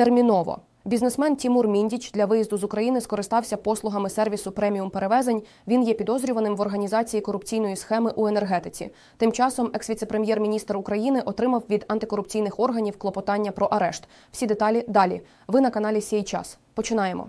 терміново. Бізнесмен Тімур Міндіч для виїзду з України скористався послугами сервісу преміум перевезень. Він є підозрюваним в організації корупційної схеми у енергетиці. Тим часом екс-віце-прем'єр-міністр України отримав від антикорупційних органів клопотання про арешт. Всі деталі далі. Ви на каналі Сій час. Починаємо.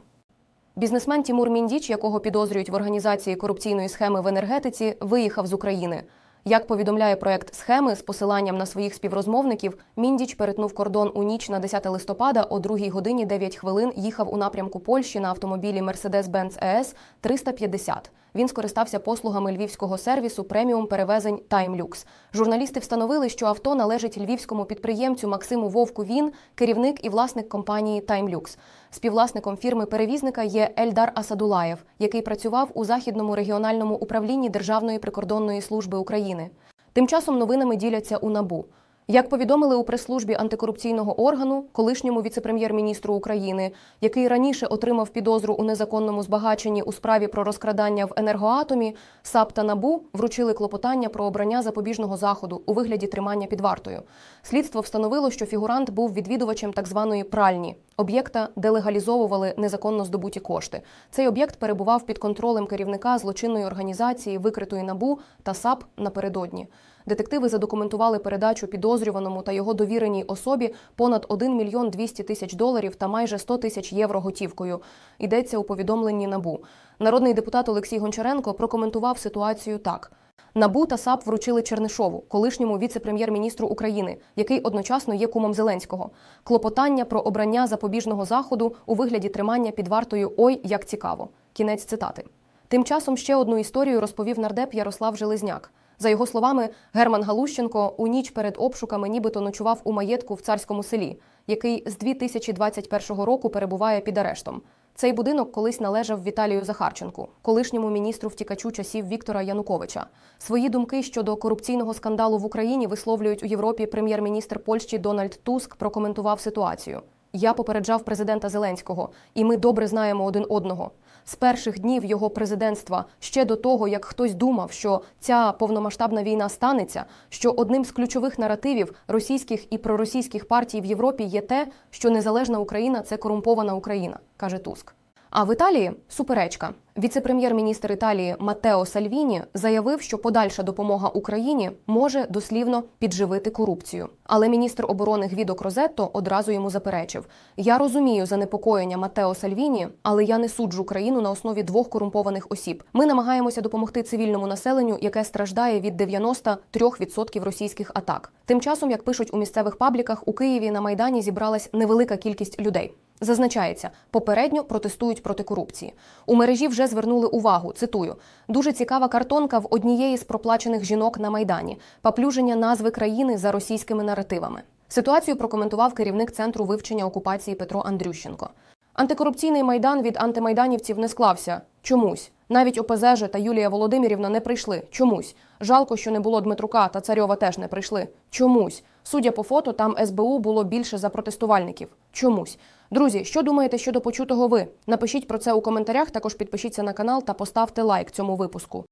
Бізнесмен Тімур Міндіч, якого підозрюють в організації корупційної схеми в енергетиці, виїхав з України. Як повідомляє проект схеми з посиланням на своїх співрозмовників, Міндіч перетнув кордон у ніч на 10 листопада о 2 годині 9 хвилин їхав у напрямку Польщі на автомобілі Mercedes-Benz ES 350. Він скористався послугами львівського сервісу преміум перевезень Таймлюкс. Журналісти встановили, що авто належить львівському підприємцю Максиму Вовку. Він керівник і власник компанії Таймлюкс. Співвласником фірми перевізника є Ельдар Асадулаєв, який працював у західному регіональному управлінні Державної прикордонної служби України. Тим часом новинами діляться у набу. Як повідомили у прес-службі антикорупційного органу, колишньому віце-прем'єр-міністру України, який раніше отримав підозру у незаконному збагаченні у справі про розкрадання в енергоатомі, САП та НАБУ вручили клопотання про обрання запобіжного заходу у вигляді тримання під вартою. Слідство встановило, що фігурант був відвідувачем так званої пральні об'єкта, де легалізовували незаконно здобуті кошти. Цей об'єкт перебував під контролем керівника злочинної організації, викритої НАБУ та САП напередодні. Детективи задокументували передачу підозрюваному та його довіреній особі понад 1 мільйон 200 тисяч доларів та майже 100 тисяч євро готівкою. Йдеться у повідомленні НАБУ. Народний депутат Олексій Гончаренко прокоментував ситуацію так. НАБУ та САП вручили Чернишову, колишньому віце-прем'єр-міністру України, який одночасно є кумом Зеленського. Клопотання про обрання запобіжного заходу у вигляді тримання під вартою Ой, як цікаво. Кінець цитати. Тим часом ще одну історію розповів нардеп Ярослав Железняк. За його словами, Герман Галущенко у ніч перед обшуками нібито ночував у маєтку в царському селі, який з 2021 року перебуває під арештом. Цей будинок колись належав Віталію Захарченку, колишньому міністру втікачу часів Віктора Януковича. Свої думки щодо корупційного скандалу в Україні висловлюють у Європі прем'єр-міністр Польщі Дональд Туск прокоментував ситуацію. Я попереджав президента Зеленського, і ми добре знаємо один одного. З перших днів його президентства, ще до того, як хтось думав, що ця повномасштабна війна станеться, що одним з ключових наративів російських і проросійських партій в Європі є те, що незалежна Україна це корумпована Україна, каже Туск. А в Італії суперечка. Віце-прем'єр-міністр Італії Матео Сальвіні заявив, що подальша допомога Україні може дослівно підживити корупцію. Але міністр оборони Гвідо Крозетто одразу йому заперечив: Я розумію занепокоєння Матео Сальвіні, але я не суджу країну на основі двох корумпованих осіб. Ми намагаємося допомогти цивільному населенню, яке страждає від 93% російських атак. Тим часом, як пишуть у місцевих пабліках, у Києві на майдані зібралась невелика кількість людей. Зазначається, попередньо протестують проти корупції. У мережі вже звернули увагу. Цитую: дуже цікава картонка в однієї з проплачених жінок на майдані, поплюження назви країни за російськими наративами. Ситуацію прокоментував керівник центру вивчення окупації Петро Андрющенко. Антикорупційний майдан від антимайданівців не склався чомусь. Навіть ОПЗЖ та Юлія Володимирівна не прийшли. Чомусь. Жалко, що не було Дмитрука та Царьова теж не прийшли. Чомусь. Судя по фото, там СБУ було більше за протестувальників. Чомусь. Друзі, що думаєте щодо почутого ви? Напишіть про це у коментарях. Також підпишіться на канал та поставте лайк цьому випуску.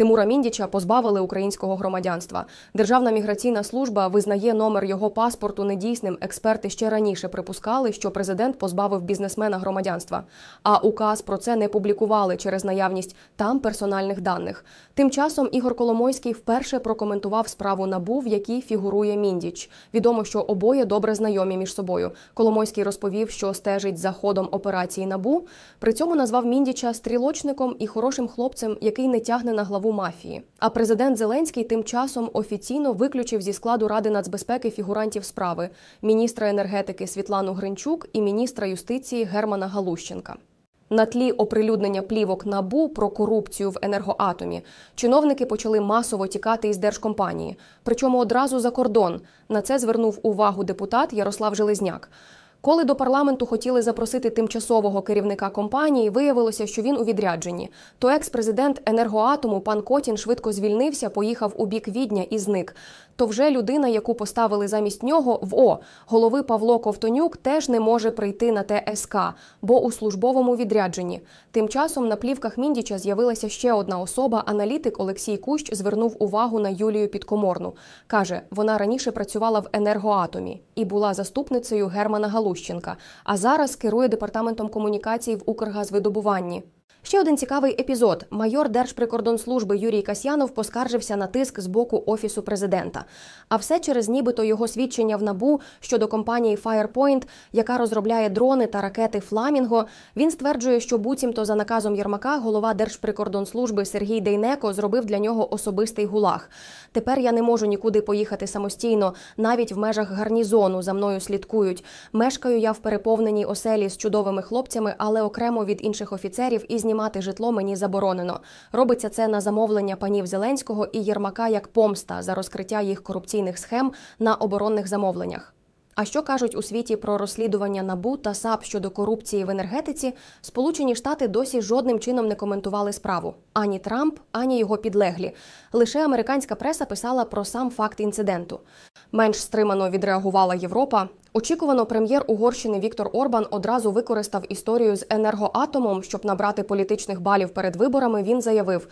Тимура Міндіча позбавили українського громадянства. Державна міграційна служба визнає номер його паспорту недійсним. Експерти ще раніше припускали, що президент позбавив бізнесмена громадянства. А указ про це не публікували через наявність там персональних даних. Тим часом Ігор Коломойський вперше прокоментував справу набу, в якій фігурує Міндіч. Відомо, що обоє добре знайомі між собою. Коломойський розповів, що стежить за ходом операції набу. При цьому назвав Міндіча стрілочником і хорошим хлопцем, який не тягне на главу мафії. А президент Зеленський тим часом офіційно виключив зі складу Ради нацбезпеки фігурантів справи міністра енергетики Світлану Гринчук і міністра юстиції Германа Галущенка. На тлі оприлюднення плівок набу про корупцію в енергоатомі чиновники почали масово тікати із держкомпанії, причому одразу за кордон. На це звернув увагу депутат Ярослав Железняк. Коли до парламенту хотіли запросити тимчасового керівника компанії, виявилося, що він у відрядженні. То екс-президент енергоатому пан Котін швидко звільнився, поїхав у бік Відня і зник. То вже людина, яку поставили замість нього в О, голови Павло Ковтонюк, теж не може прийти на ТСК, бо у службовому відрядженні. Тим часом на плівках Міндіча з'явилася ще одна особа. Аналітик Олексій Кущ звернув увагу на Юлію Підкоморну. каже, вона раніше працювала в енергоатомі і була заступницею Германа Галущенка. А зараз керує департаментом комунікацій в Укргазвидобуванні. Ще один цікавий епізод. Майор Держприкордонслужби Юрій Касьянов поскаржився на тиск з боку офісу президента. А все через нібито його свідчення в набу щодо компанії Firepoint, яка розробляє дрони та ракети Фламінго. Він стверджує, що буцімто за наказом Єрмака голова Держприкордонслужби Сергій Дейнеко зробив для нього особистий гулаг. Тепер я не можу нікуди поїхати самостійно, навіть в межах гарнізону за мною слідкують. Мешкаю я в переповненій оселі з чудовими хлопцями, але окремо від інших офіцерів і знімати житло мені заборонено. Робиться це на замовлення панів Зеленського і Єрмака як помста за розкриття їх корупційних схем на оборонних замовленнях. А що кажуть у світі про розслідування НАБУ та САП щодо корупції в енергетиці? Сполучені Штати досі жодним чином не коментували справу ані Трамп, ані його підлеглі. Лише американська преса писала про сам факт інциденту. Менш стримано відреагувала Європа. Очікувано, прем'єр Угорщини Віктор Орбан одразу використав історію з енергоатомом, щоб набрати політичних балів перед виборами. Він заявив.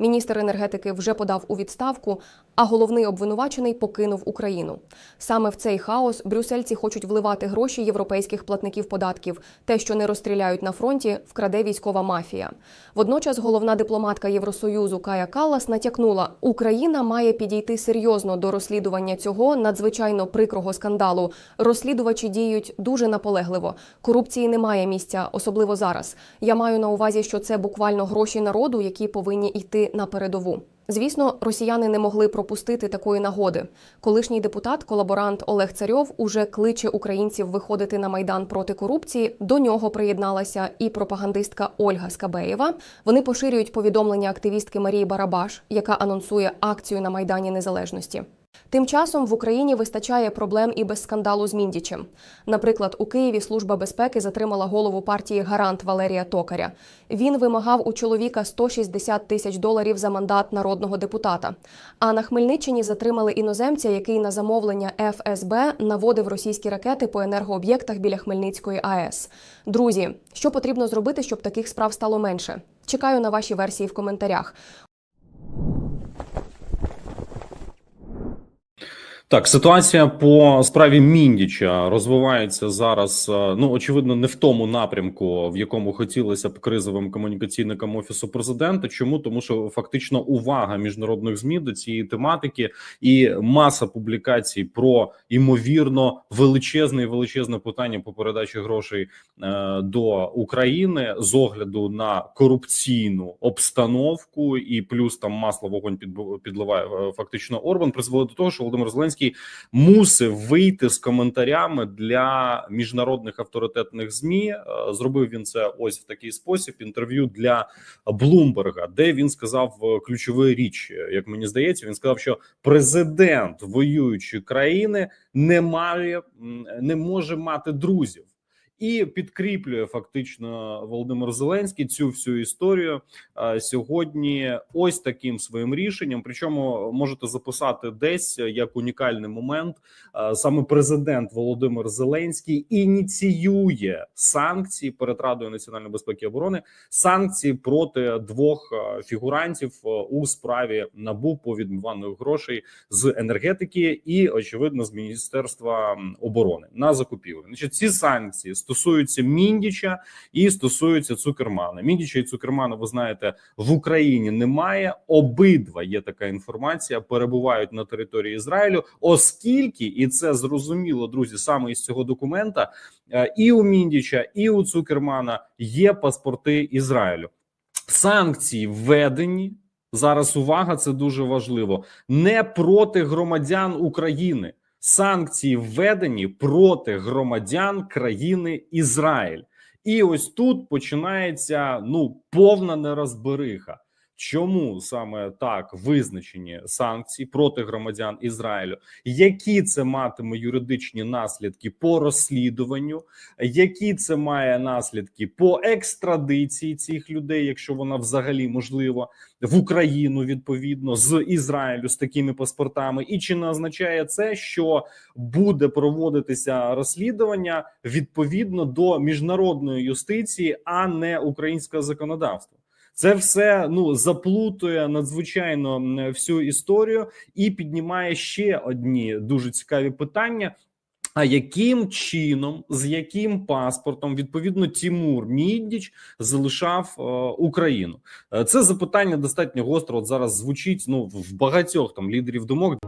Міністр енергетики вже подав у відставку, а головний обвинувачений покинув Україну. Саме в цей хаос брюссельці хочуть вливати гроші європейських платників податків. Те, що не розстріляють на фронті, вкраде військова мафія. Водночас головна дипломатка Євросоюзу Кая Каллас натякнула, Україна має підійти серйозно до розслідування цього надзвичайно прикрого скандалу. Розслідувачі діють дуже наполегливо. Корупції немає місця, особливо зараз. Я маю на увазі, що це буквально гроші народу, які повинні йти на передову. Звісно, росіяни не могли пропустити такої нагоди. Колишній депутат, колаборант Олег Царьов уже кличе українців виходити на майдан проти корупції. До нього приєдналася і пропагандистка Ольга Скабеєва. Вони поширюють повідомлення активістки Марії Барабаш, яка анонсує акцію на майдані незалежності. Тим часом в Україні вистачає проблем і без скандалу з Міндічем. Наприклад, у Києві служба безпеки затримала голову партії Гарант Валерія Токаря. Він вимагав у чоловіка 160 тисяч доларів за мандат народного депутата. А на Хмельниччині затримали іноземця, який на замовлення ФСБ наводив російські ракети по енергооб'єктах біля Хмельницької АЕС. Друзі, що потрібно зробити, щоб таких справ стало менше? Чекаю на ваші версії в коментарях. Так, ситуація по справі Міндіча розвивається зараз. е, Ну очевидно, не в тому напрямку, в якому хотілося б кризовим комунікаційникам офісу президента. Чому тому, що фактично увага міжнародних змі до цієї тематики і маса публікацій про імовірно величезне і величезне питання по передачі грошей е, до України з огляду на корупційну обстановку, і плюс там масло вогонь підливає е, фактично Орбан, призвело до того, що Володимир Зеленський мусив вийти з коментарями для міжнародних авторитетних змі. Е, Зробив він це ось в такий спосіб. Інтерв'ю для Блумберга, де він сказав ключові ключову річ, е, як мені здається, він сказав, що президент воюючої країни не має не може мати друзів. І підкріплює фактично Володимир Зеленський цю всю історію е, сьогодні. Ось таким своїм рішенням. Причому можете записати десь як унікальний момент. е, Саме президент Володимир Зеленський ініціює санкції перед Радою національної безпеки і оборони санкції проти двох е, фігурантів у справі набу по відмиванню грошей з енергетики і очевидно з міністерства оборони на закупівлю. Значить, ці санкції стосуються Міндіча і стосуються Цукермана. Міндіча і Цукермана, ви знаєте, в Україні немає. Обидва є така інформація, перебувають на території Ізраїлю, оскільки і це зрозуміло, друзі, саме із цього документа е, і у Міндіча, і у Цукермана є паспорти Ізраїлю. Санкції введені зараз. Увага, це дуже важливо. Не проти громадян України. Санкції введені проти громадян країни Ізраїль. І ось тут починається ну повна нерозбериха. Чому саме так визначені санкції проти громадян Ізраїлю, які це матиме юридичні наслідки по розслідуванню, які це має наслідки по екстрадиції цих людей, якщо вона взагалі можлива в Україну відповідно з Ізраїлю з такими паспортами, і чи не означає це, що буде проводитися розслідування відповідно до міжнародної юстиції, а не українського законодавства? Це все ну заплутує надзвичайно всю історію і піднімає ще одні дуже цікаві питання. А яким чином, з яким паспортом відповідно Тімур Міддіч залишав е, Україну? Е, Це запитання достатньо гостро. От зараз звучить ну в багатьох там лідерів думок.